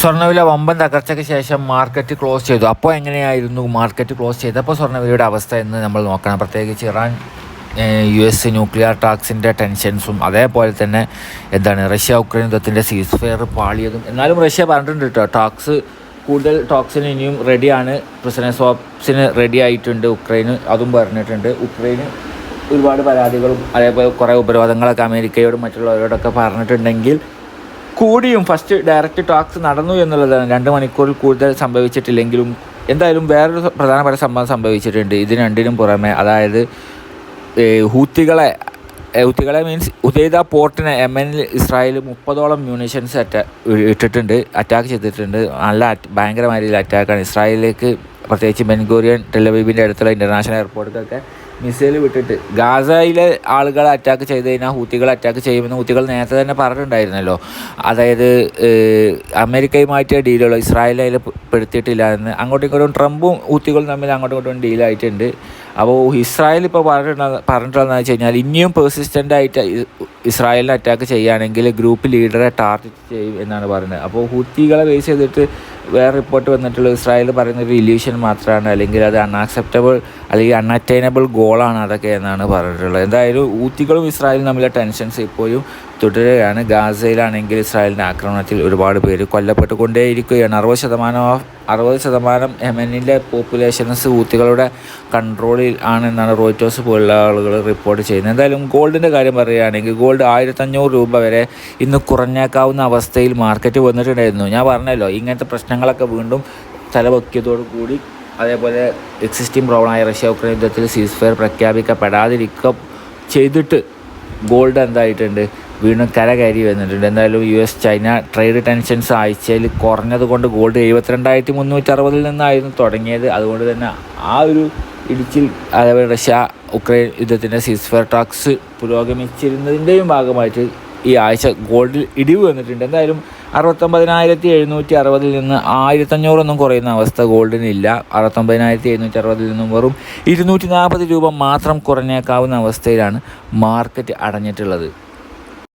സ്വർണവില വമ്പൻ തകർച്ചയ്ക്ക് ശേഷം മാർക്കറ്റ് ക്ലോസ് ചെയ്തു. അപ്പോൾ എങ്ങനെയായിരുന്നു മാർക്കറ്റ് ക്ലോസ് ചെയ്തപ്പോൾ സ്വർണവിലയുടെ അവസ്ഥ എന്ന് നമ്മൾ നോക്കണം. പ്രത്യേകിച്ച് ഇറാൻ യു എസ് ന്യൂക്ലിയർ ടാക്സിന്റെ ടെൻഷൻസും അതേപോലെ തന്നെ എന്താണ് റഷ്യ ഉക്രൈൻ യുദ്ധത്തിന്റെ സീസ് ഫെയർ പാളിയതും. എന്നാലും റഷ്യ പറഞ്ഞിട്ടുണ്ട് കേട്ടോ ടാക്സ് കൂടുതൽ ടോക്സിന് ഇനിയും റെഡിയാണ്. പ്രസിഡന്റ് സ്വാപ്സിന് റെഡി ആയിട്ടുണ്ട് ഉക്രൈന് അതും പറഞ്ഞിട്ടുണ്ട്. ഉക്രൈന് ഒരുപാട് പരാതികളും അതേപോലെ കുറേ ഉപരോധങ്ങളൊക്കെ അമേരിക്കയോടും മറ്റുള്ളവരോടൊക്കെ പറഞ്ഞിട്ടുണ്ടെങ്കിൽ കൂടിയും ഫസ്റ്റ് ഡയറക്റ്റ് ടോക്സ് നടന്നു എന്നുള്ളതാണ്. രണ്ട് മണിക്കൂറിൽ കൂടുതൽ സംഭവിച്ചിട്ടില്ലെങ്കിലും എന്തായാലും വേറൊരു പ്രധാനപ്പെട്ട സംഭവം സംഭവിച്ചിട്ടുണ്ട്. ഇതിന് രണ്ടിനും പുറമെ അതായത് ഹൂത്തികളെ ഹൂത്തികളെ മീൻസ് ഉദയ്ത പോർട്ടിനെ യമനിൽ ഇസ്രായേൽ മുപ്പതോളം മ്യൂണിഷൻസ് അറ്റാ ഇട്ടിട്ടുണ്ട് അറ്റാക്ക് ചെയ്തിട്ടുണ്ട്. നല്ല ഭയങ്കരമായ രീതിയിൽ അറ്റാക്കാണ് ഇസ്രായേലിലേക്ക് പ്രത്യേകിച്ച് ബെൻഗോറിയൻ ടെലബീബിന്റെ അടുത്തുള്ള ഇന്റർനാഷണൽ എയർപോർട്ടിലൊക്കെ മിസൈൽ വിട്ടിട്ട്. ഗാസയിലെ ആളുകൾ അറ്റാക്ക് ചെയ്ത് കഴിഞ്ഞാൽ ഹൂത്തികൾ അറ്റാക്ക് ചെയ്യുമെന്ന് ഹൂത്തികൾ നേരത്തെ തന്നെ പറഞ്ഞിട്ടുണ്ടായിരുന്നല്ലോ. അതായത് അമേരിക്കയും അമേരിക്കയുമായിട്ട് ഡീലുള്ളൂ ഇസ്രായേൽ അതിൽ പെടുത്തിയിട്ടില്ല എന്ന്. അങ്ങോട്ടും ഇങ്ങോട്ടും ട്രംപും ഹൂത്തികളും തമ്മിൽ അങ്ങോട്ടും ഇങ്ങോട്ടും ഡീലായിട്ടുണ്ട് അപ്പോൾ ഇസ്രായേൽ ഇപ്പോൾ പറഞ്ഞിട്ടുള്ള പറഞ്ഞിട്ടുള്ളതെന്ന് വെച്ച് കഴിഞ്ഞാൽ ഇനിയും പെർസിസ്റ്റന്റ് ആയിട്ട് ഇസ്രായേലിനെ അറ്റാക്ക് ചെയ്യുകയാണെങ്കിൽ ഗ്രൂപ്പ് ലീഡറെ ടാർഗറ്റ് ചെയ്യും എന്നാണ് പറയുന്നത്. അപ്പോൾ ഹൂത്തികളെ ബേസ് ചെയ്തിട്ട് വേറെ റിപ്പോർട്ട് വന്നിട്ടുള്ള ഇസ്രായേൽ പറയുന്ന ഒരു ഇല്യൂഷൻ മാത്രമാണ് അല്ലെങ്കിൽ അത് അൺആക്സെപ്റ്റബിൾ അല്ലെങ്കിൽ അൺഅറ്റൈനബിൾ ഗോളാണ് അതൊക്കെ എന്നാണ് പറഞ്ഞിട്ടുള്ളത്. എന്തായാലും ഊത്തികളും ഇസ്രായേലും തമ്മിലെ ടെൻഷൻസ് ഇപ്പോഴും തുടരുകയാണ്. ഗാസയിലാണെങ്കിൽ ഇസ്രായേലിന്റെ ആക്രമണത്തിൽ ഒരുപാട് പേര് കൊല്ലപ്പെട്ടുകൊണ്ടേയിരിക്കുകയാണ്. അറുപത് ശതമാനം അറുപത് ശതമാനം യമനിലെ പോപ്പുലേഷൻസ് ഊത്തികളുടെ കൺട്രോളിൽ ആണെന്നാണ് റോയിറ്റോസ് പോലുള്ള ആളുകൾ റിപ്പോർട്ട് ചെയ്യുന്നത്. എന്തായാലും ഗോൾഡിന്റെ കാര്യം പറയുകയാണെങ്കിൽ ഗോൾഡ് ആയിരത്തഞ്ഞൂറ് രൂപ വരെ ഇന്ന് കുറഞ്ഞേക്കാവുന്ന അവസ്ഥയിൽ മാർക്കറ്റ് വന്നിട്ടുണ്ടായിരുന്നു. ഞാൻ പറഞ്ഞല്ലോ ഇങ്ങനത്തെ പ്രശ്നങ്ങളൊക്കെ വീണ്ടും തലവക്കിയതോടു കൂടി അതേപോലെ എക്സിസ്റ്റിംഗ് പ്രോബ്ലമായ റഷ്യ ഉക്രൈൻ യുദ്ധത്തിൽ സീസ് ഫയർ പ്രഖ്യാപിക്കപ്പെടാതിരിക്കുക ചെയ്തിട്ട് ഗോൾഡ് എന്തായിട്ടുണ്ട്? വീണ്ടും കര കയറി വന്നിട്ടുണ്ട്. എന്തായാലും U S China trade tensions ആഴ്ചയിൽ കുറഞ്ഞതുകൊണ്ട് ഗോൾഡ് എഴുപത്തിരണ്ടായിരത്തി മുന്നൂറ്റി അറുപതിൽ നിന്നായിരുന്നു തുടങ്ങിയത്. അതുകൊണ്ട് തന്നെ ആ ഒരു ഇടിച്ചിൽ അതേപോലെ റഷ്യ ഉക്രൈൻ യുദ്ധത്തിന്റെ സീസ്ഫെയർ ടാക്സ് പുരോഗമിച്ചിരുന്നതിന്റെയും ഭാഗമായിട്ട് ഈ ആഴ്ച ഗോൾഡിൽ ഇടിവ് വന്നിട്ടുണ്ട്. എന്തായാലും അറുപത്തൊമ്പതിനായിരത്തി എഴുന്നൂറ്റി അറുപതിൽ നിന്ന് ആയിരത്തഞ്ഞൂറൊന്നും കുറയുന്ന അവസ്ഥ ഗോൾഡിനില്ല. അറുപത്തൊമ്പതിനായിരത്തി എഴുന്നൂറ്റി അറുപതിൽ നിന്നും വെറും ഇരുന്നൂറ്റി നാൽപ്പത് രൂപ മാത്രം കുറഞ്ഞേക്കാവുന്ന അവസ്ഥയിലാണ് മാർക്കറ്റ് അടഞ്ഞിട്ടുള്ളത്.